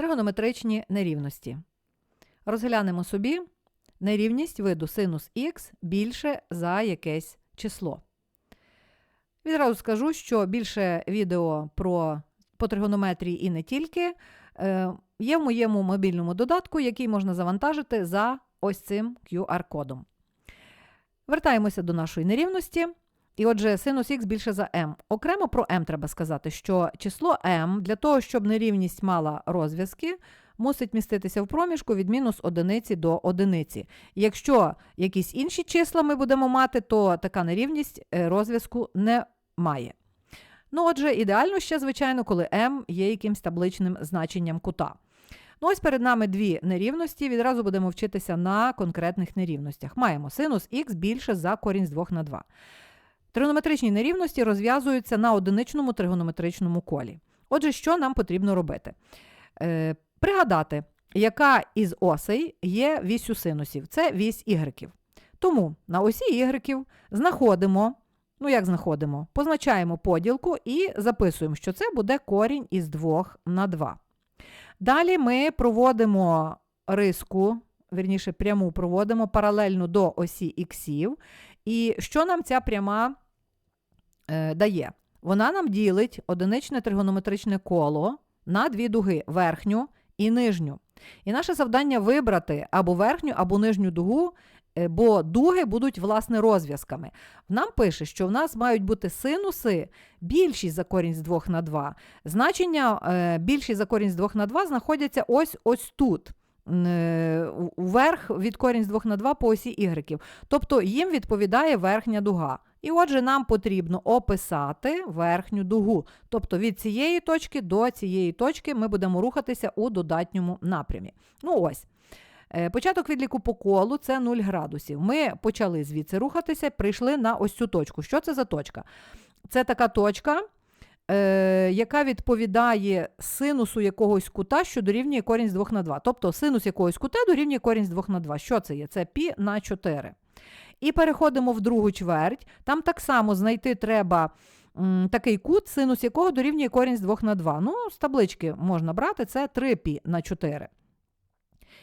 Тригонометричні нерівності. Розглянемо собі нерівність виду синус х більше за якесь число. Відразу скажу, що більше відео про по тригонометрії і не тільки е, є в моєму мобільному додатку, який можна завантажити за ось цим QR-кодом. Вертаємося до нашої нерівності. І отже, синус х більше за m. Окремо про m треба сказати, що число m для того, щоб нерівність мала розв'язки, мусить міститися в проміжку від мінус одиниці до одиниці. Якщо якісь інші числа ми будемо мати, то така нерівність е, розв'язку не має. Ну, отже, ідеально ще, звичайно, коли m є якимсь табличним значенням кута. Ну, ось перед нами дві нерівності. Відразу будемо вчитися на конкретних нерівностях. Маємо синус х більше за корінь з 2 на 2. Тригонометричні нерівності розв'язуються на одиничному тригонометричному колі. Отже, що нам потрібно робити? Е, Пригадати, яка із осей є вісю синусів. Це вісь ігреків. Тому на осі ігреків знаходимо, ну як знаходимо, позначаємо поділку і записуємо, що це буде корінь із 2 на 2. Далі ми проводимо риску, вірніше, пряму проводимо паралельно до осі іксів. І що нам ця пряма е, дає? Вона нам ділить одиничне тригонометричне коло на дві дуги верхню і нижню. І наше завдання вибрати або верхню, або нижню дугу, е, бо дуги будуть, власне, розв'язками. Нам пише, що в нас мають бути синуси більші за корінь з 2 на 2. Значення е, більші за корінь з 2 на 2 знаходяться ось ось тут. Е, Вверх від корінь з 2 на 2 по осі ігреків. Тобто їм відповідає верхня дуга. І отже, нам потрібно описати верхню дугу. Тобто від цієї точки до цієї точки ми будемо рухатися у додатньому напрямі. Ну ось. Е, Початок відліку по колу це 0 градусів. Ми почали звідси рухатися, прийшли на ось цю точку. Що це за точка? Це така точка, е, яка відповідає синусу якогось кута, що дорівнює корінь з 2 на 2. Тобто синус якогось кута дорівнює корінь з 2 на 2. Що це є? Це пі на 4. І переходимо в другу чверть. Там так само знайти треба м, такий кут, синус якого дорівнює корінь з 2 на 2. Ну, з таблички можна брати, це 3 пі на 4.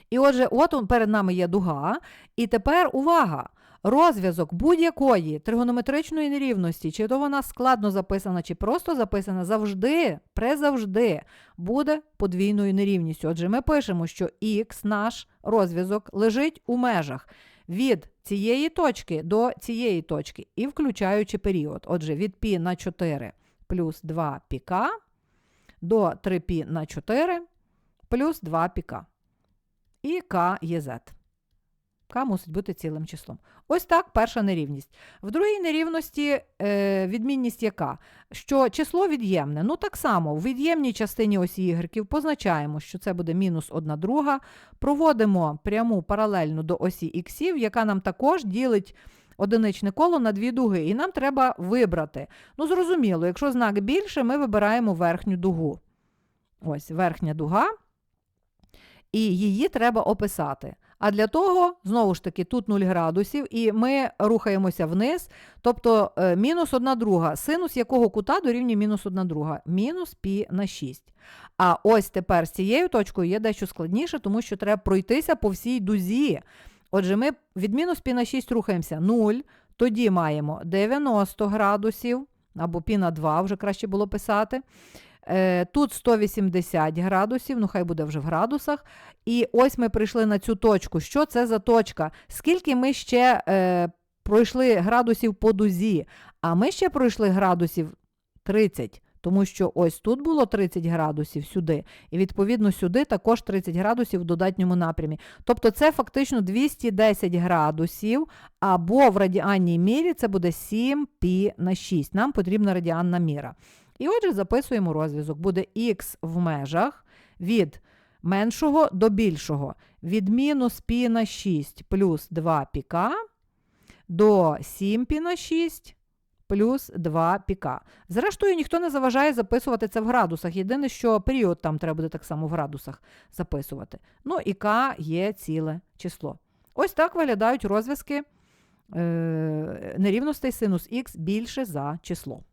І отже, от перед нами є дуга. І тепер увага! Розв'язок будь-якої тригонометричної нерівності, чи то вона складно записана, чи просто записана, завжди, презавжди буде подвійною нерівністю. Отже, ми пишемо, що х наш розв'язок лежить у межах від цієї точки до цієї точки, і включаючи період. Отже, від π на 4 плюс 2 піка до 3π на 4 плюс 2 піка. І k є z. К мусить бути цілим числом. Ось так перша нерівність. В другій нерівності е, відмінність яка? Що число від'ємне. Ну, так само, в від'ємній частині осі ігреків позначаємо, що це буде мінус 1 друга. Проводимо пряму паралельну до осі іксів, яка нам також ділить одиничне коло на дві дуги. І нам треба вибрати. Ну, зрозуміло, якщо знак більше, ми вибираємо верхню дугу. Ось верхня дуга. І її треба описати. А для того, знову ж таки, тут 0 градусів, і ми рухаємося вниз, тобто е, мінус 1 друга, синус якого кута дорівнює мінус 1 друга, мінус пі на 6. А ось тепер з цією точкою є дещо складніше, тому що треба пройтися по всій дузі. Отже, ми від мінус пі на 6 рухаємося 0, тоді маємо 90 градусів, або пі на 2, вже краще було писати. Е, Тут 180 градусів, ну хай буде вже в градусах. І ось ми прийшли на цю точку. Що це за точка? Скільки ми ще е, пройшли градусів по дузі? А ми ще пройшли градусів 30, тому що ось тут було 30 градусів сюди, і відповідно сюди також 30 градусів в додатньому напрямі. Тобто це фактично 210 градусів, або в радіанній мірі це буде 7 пі на 6. Нам потрібна радіанна міра. І отже, записуємо розв'язок. Буде х в межах від меншого до більшого. Від мінус пі на 6 плюс 2 піка до 7 пі на 6 плюс 2 піка. Зрештою, ніхто не заважає записувати це в градусах. Єдине, що період там треба буде так само в градусах записувати. Ну і к є ціле число. Ось так виглядають розв'язки е, нерівностей синус х більше за число.